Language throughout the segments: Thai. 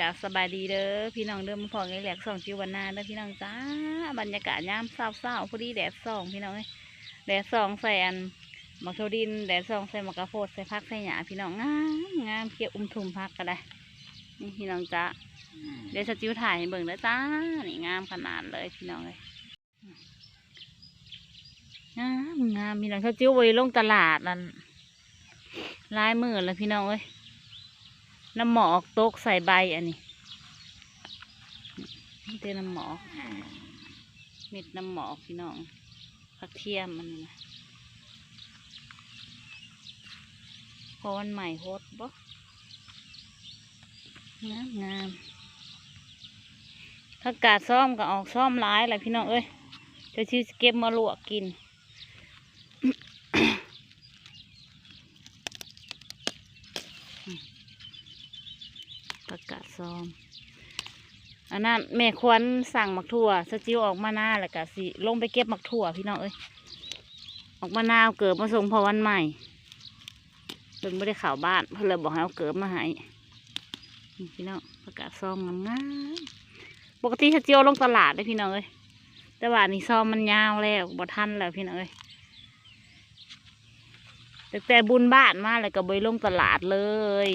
กาสบายดีเด้อพี่น้องเด้อมพอไงแหลกสองจิวันนาเด้อพี่น้องจ้าบรรยากาศยามเศร้าๆพอดีแดดส่องพี่น้องเอ้ยแดดส่องใส่อันหมักโทดินแดดส่องใส่หมักกระโพดใส่พักใส่หยาพี่น้องงามงามเกี่ยวอุ้มทุ่มพักก็ได้นี่พี่น้องจ้าเดี๋ยวสจิวถ่ายให้เบิ่งเด้อจ้านี่งามขนาดเลยพี่น้องเลยงามงามพี่น้องสจิวไว้ลงตลาดนั่นลายมือเลยพี่น้องเอ้ย น้ำหมอกตกใส่ใบอันนี้นี่เต้น้ำหมอกเม็ดน้ำหมอกพี่น้องผักเทียมมันนะพอวันใหม่โฮดบ่งามงามถ้ากาดซ่อมก็ออกซ่อมร้ายแหละพี่น้องเอ้ยจะชื่อเก็บมาลวกกิน ประกาศซ้อม อันนั้นแม่ควรสั่งหมักถั่วสจิวออกมาหน้าแล้วก็สิลงไปเก็บหมักถั่วพี่น้องเอ้ยออกมาหน้าเอาเกิบมาส่งพอวันใหม่เพิ่นไม่ได้ข่าวบ้านเพิ่นเลยบอกให้เอาเกิบมาให้พี่น้องประกาศซ้อมงามปกติสจิวลงตลาดได้พี่น้องเอ้ยแต่ว่านี่ซ้อมมันยาวแล้วบ่ทันแล้วพี่น้องเอ้ยแต่แต่บุญบ้านมาแล้วก็บไปลงตลาดเลย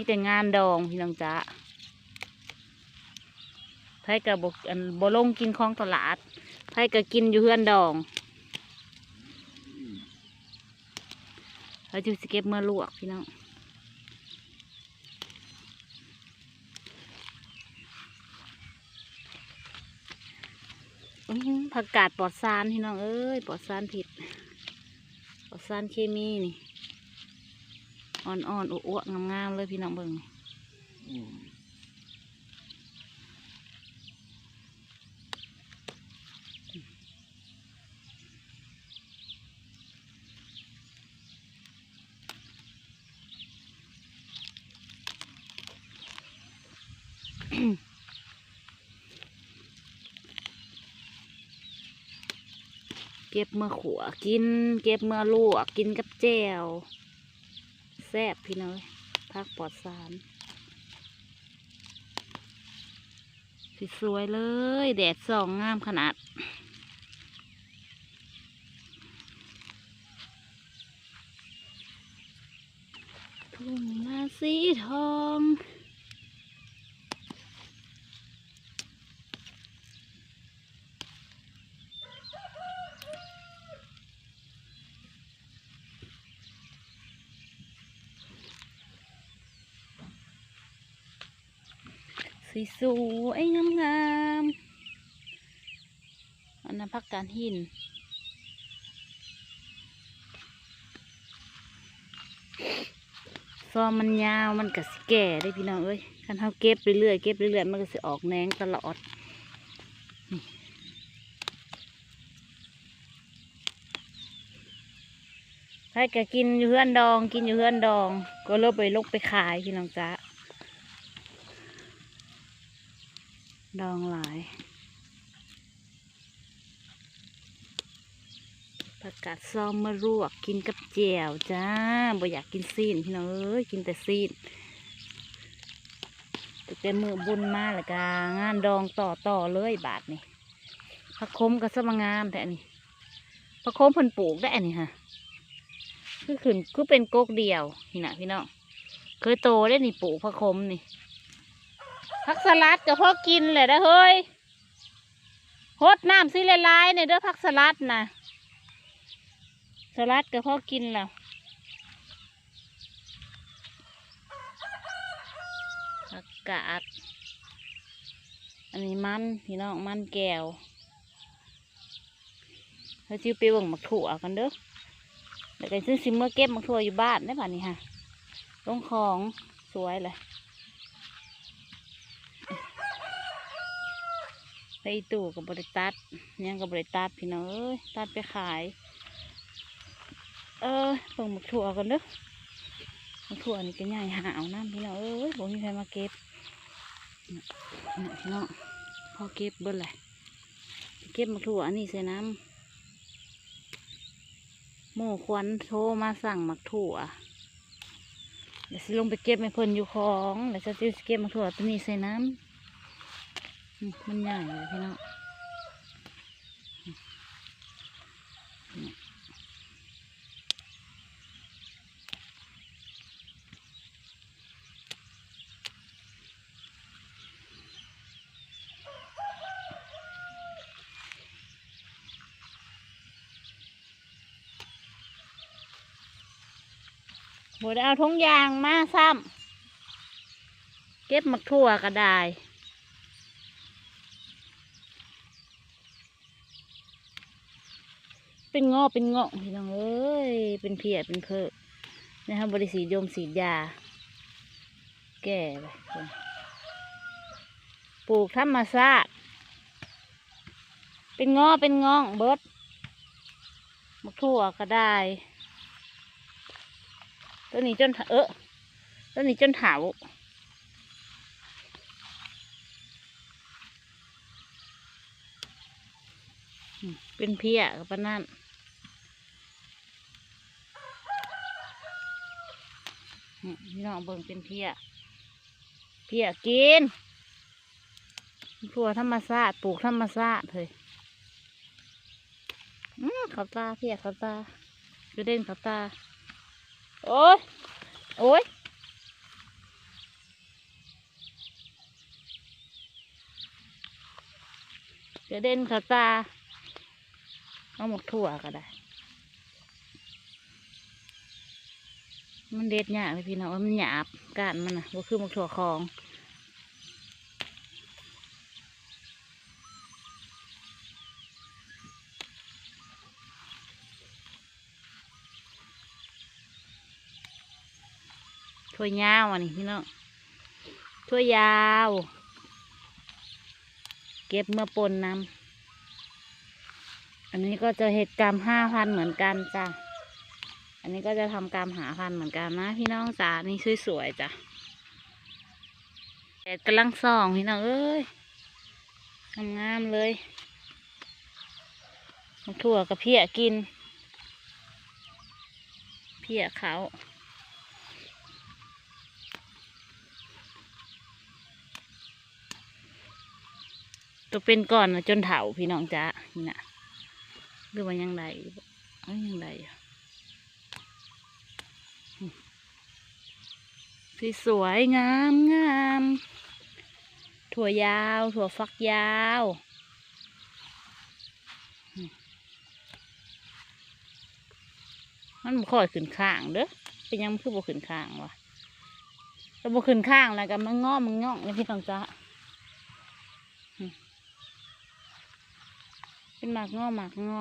มีแต่งานดองพี่น้องจ๊ะไผกับบอันบลงกินของตลาดไผก็กินอยู่เฮือนดองแล้วจูสเก็บเมื่อลวกพี่น้องผักกาดปลอดสารพี่น้องเอ้ยปลอดสารผิดปลอดสารเคมีนี่ อ่อนๆอ้วกงามๆเลยพี่น้องเบิ่งเก็บเมื่อขัวกิน เก็บเมื่อลวกกินกับแจ่ว แซ่บพี่น้อยพักปลอดสารสวยเลย แดดส่องงามขนาด ทุ่งนาสีทอง สวยงงามๆอันนั้นพักการหินซอมมันยาวมันก็สิแก่ได้พี่น้องเอ้ยคันเฮาเก็บเรื่อยๆเก็บเรื่อยๆมันก็สิออกแนงตลอดใครก็กินอยู่เฮือนดอง กินอยู่เฮือนดอง ก็เลิกไปลกไปขายพี่น้องจ้า ดองหลาย ผักกาดซอมมะรวกกินกับแจ่วจ้าบ่อยากกินซีนพี่น้องเอ้ยกินแต่ซีนแต่แต่มือบุญมาแล้วก็งานดองต่อต่อเลยบาทนี่ผักคมก็สมงามแต่อันนี้ผักคมเพิ่นปลูกได้อันนี้ฮะคือขึ้นคือเป็นโกกเดียวนี่นะพี่น้องเคยโตได้นี่ปลูกผักคมนี่ ผักสลัดก็พอกินเลยนะเฮ้ยฮดน้ำสิละลายเนี่ยเด้อผักสลัดนะสลัดก็พอกินแล้วผักกาดอันนี้มันพี่น้องมันแก้วเราจิวไปเบิ่งมักถั่วกันเด้อเดี๋ยวกันซื้อซิมเมอร์เก็บมักถั่วอยู่บ้านได้ป่ะนี่ฮะลงของสวยเลย ไปตู่กับบริตัดยังกับบริตัดพี่น้องเอ้ยตัดไปขาย เออเปิ่งหมักถั่วกันเด้อหมักถั่วนี่ก็ใหญ่หาวน้ำพี่น้องเอ้ยบ่มีใครมาเก็บนี่พี่น้องพอเก็บเบิ้ลเลยเก็บหมักถั่วอันนี้ใส่น้ำหมู่ควันโทรมาสั่งหมักถั่วเดี๋ยวสิลงไปเก็บให้เพิ่นอยู่ของแล้วจะเก็บหมาถั่วตัวนี้ใส่น้ำ มันใหญ่เลยพี่น้องอืมบได้เอาทงยางมาซ้ำเก็บมักถั่วก็ได้ เป็นงอเป็นงาะพี่น้องเอ้ยเป็นเพียเป็นเพอนะครับบริสีดยมสียา แก่ไปปลูกธรรมชาติเป็นงอเป็นงองเบิดมักทั่วก็ได้ตัวนี้จนเออตัวนี้จนเถาอืม เป็นเพียกับปานนั่นอืมพี่น้องเบิ่งเป็นเพียเพียกินทั่วธรรมชาติปลูกธรรมชาติเลยอืมเขาตาเพียเขาตากระเด็นเขาตา โอ้ย โอ้ยกระเด็นเขาตา เอาหมกถั่วก็ได้ มันเด็ดยากเลยพี่น้องมันหยาบก้านมันนะว่าคือหมกถั่วคองถั่วยาวอันนี้พี่น้องถั่วยาว เก็บเมื่อปนน้ำ นนี้ก็จะเห็ดกรรมห้าพันเหมือนกันจ้ะ อันนี้ก็จะทำกรรมหาพันเหมือนกันนะพี่น้องจ้านี่สวยๆจ้ะแดดกำลังส่องพี่น้องเอ้ยงามๆเลยถั่วกับเพียกิน เพียเขาตัวเป็นก่อนนะจนเถาพี่น้องจ้านี่นะ หรือว่ายังไงเอ้ยยังไงสีสวยงามงามถั่วยาว ถั่วฟักยาว มันบ่ค่อยขึ้นข้างเด้อเป็นยังคือบ่ขึ้นข้างวะถ้าบ่ขึ้นข้างแล้วก็มันงอมันงองเลยพี่น้องจ้า เป็นหมากงอหมากงอ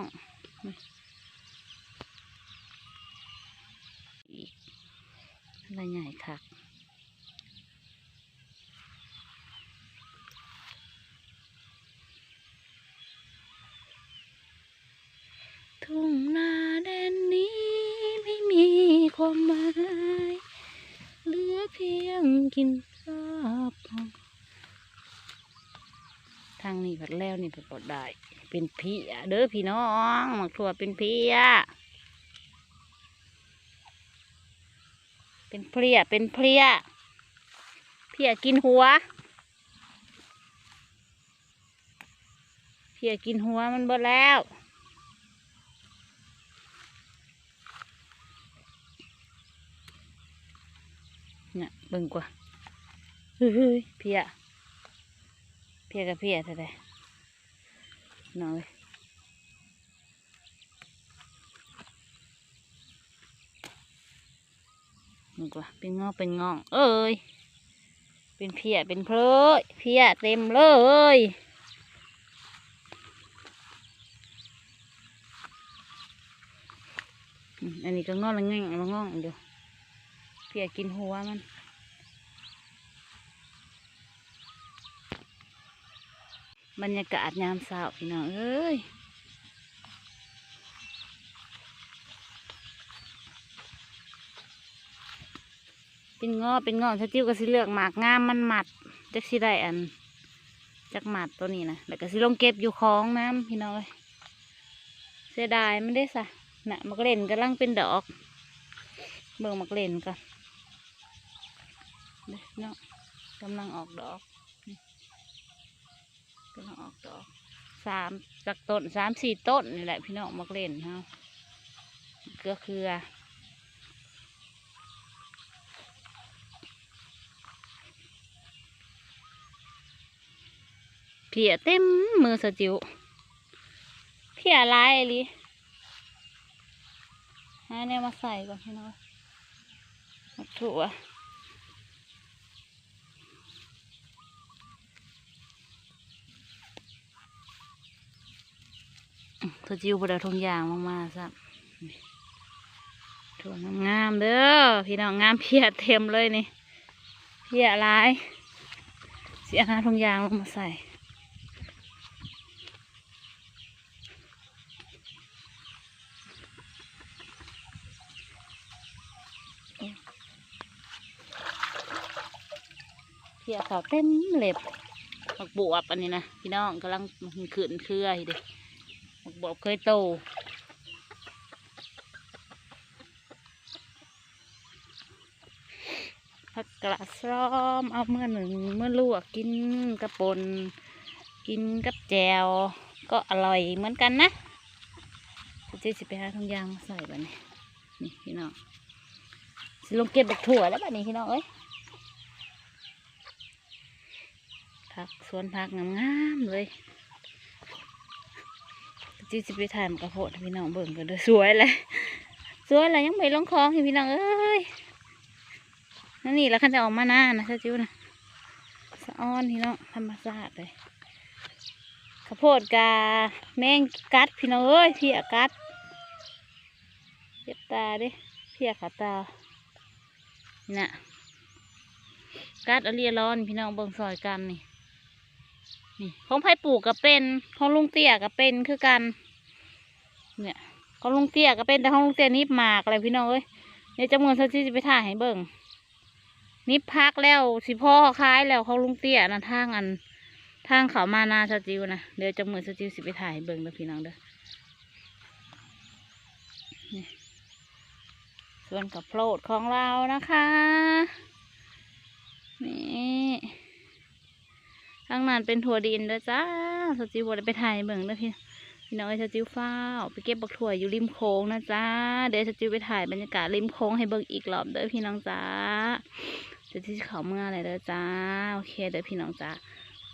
อีกอะไรใหญ่คักทุ่งนาแดนนี้ไม่มีความหมาย เหลือเพียงกินข้าวพองางนี้ผัดแล้วนี่ผัดบดได้ เป็นเพียเด้อพี่น้องหมักถั่วเป็นเพียเป็นเพลียเป็นเพลียเพียกินหัวเพียกินหัวมันบดแล้วเนี่ยเบิ่งกว่าเฮ้ยเพีย เพียกับเพียเท่าไดน้อยนี่กว่าเป็นงอกเป็นงอง เอ้ย เป็นเพียเป็นเพลยเพียเต็มเลยอันนี้ก็งอกละง่งละง่องเดี๋ยวเพียกินหัวมัน บรรยากาศยามเช้าพี่น้องเอ้ยเป็นงอเป็นงอถ้าจิ้วก็สิเลือกหมากงามมันหมัดจักสิได้อันจักหมัดตัวนี้นะแล้วก็สิลงเก็บอยู่คลองน้ำพี่น้องเอ้ยเสียดายไม่ได้สะน่ะมักเล่นกำลังเป็นดอกเบิ่งมักเล่นก่อนเนาะกำลังออกดอก นี่กำลังออกดอกสามจากต้นสามสี่ต้นนี่แหละพี่น้องมักเล่นเฮาเกลือเคือเพียเต็มมือสจิวเพียลายเลยหาเนี่ยมาใส่ก่อนพี่น้องมา ถั่วจิวบดเอาทงยางลงมาซะถั่วงามเด้อพี่น้องงามเพียเต็มเลยนี่เพียลายเสียหาทงยางลงมาใส่เพียเขาเต็มเล็บหมักบวบอันนี้นะพี่น้องกำลังขืนเครืออยู่เดิ กบวบเคยโตผักกระซ้อมเอาเมื่อหนึ่งเมื่อลวกกินกระปนกินกับแจวก็อร่อยเหมือนกันนะเจ๊สิไปหาทงยางมาใส่บ้านี้นี่พี่น้องสิลงเก็บบักถั่วแล้วบ้านี้พี่น้องเอ้ยผักสวนผักงามๆเลย จีสิไปถ่ายมันกระโพดพี่น้องเบิ่งกันเด้อสวยเลยสวยเลยยังไม่ลงคลองพี่น้องเอ้ยนั่นนี่แล้วขันจะออกมาหน้านะจ้าจิ้วนะสะอ้อนพี่น้องธรรมชาติเลยข้าวโพดกาแมงกัดพี่น้องเอ้ยเพียกัดเจ็บตาดิเพียขาตานี่น่ะกัดอาเรียร้อนพี่น้องเบิ่งซอยกันนี่ นี่ของไผ่ปลูกก็เป็นของลุงเตี้ยก็เป็นคือกัน เนี่ยของลุงเตี้ยก็เป็นแต่ของลุงเตี้ยนิบหมากอะไรพี่น้องเอ้ยเดี๋ยวจำนวนสักที่จะไปถ่ายให้เบิ่งนิบพักแล้วสิพ่อคล้ายแล้วของลุงเตี้ยนะทางอันทางเขามานาสจิวนะเดี๋ยวจำนวนสจิวสิไปถ่ายให้เบิ่งเด้อพี่น้องเด้อส่วนกับโพลดของเรานะคะ นี่ ทางนั้นเป็นถั่วดินเด้อจ้าสจิวบได้ไปถ่ายเบิ่งเด้อพี่พี่น้องไอ้สจิวฟ้าไปเก็บบักถั่วอยู่ริมโค้งนะจ้าเดี๋ยวสจิวไปถ่ายบรรยากาศริมโค้งให้เบิ่งอีกรอบเด้อพี่น้องจ้าสจิวสิเขาเมื่อไรเด้อจ้าโอเคเด้อพี่น้องจ้า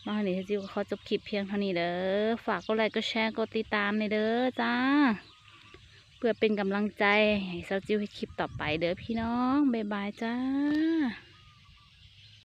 มาวันนี้สจิวก็ขอจบคลิปเพียงเท่านี้เด้อฝากกดไลค์กดแชร์กดติดตามในอยเด้อจ้า เพื่อเป็นกำลังใจให้สจิวให้คลิปต่อไปเด้อพี่น้องบ๊ายบายจ้า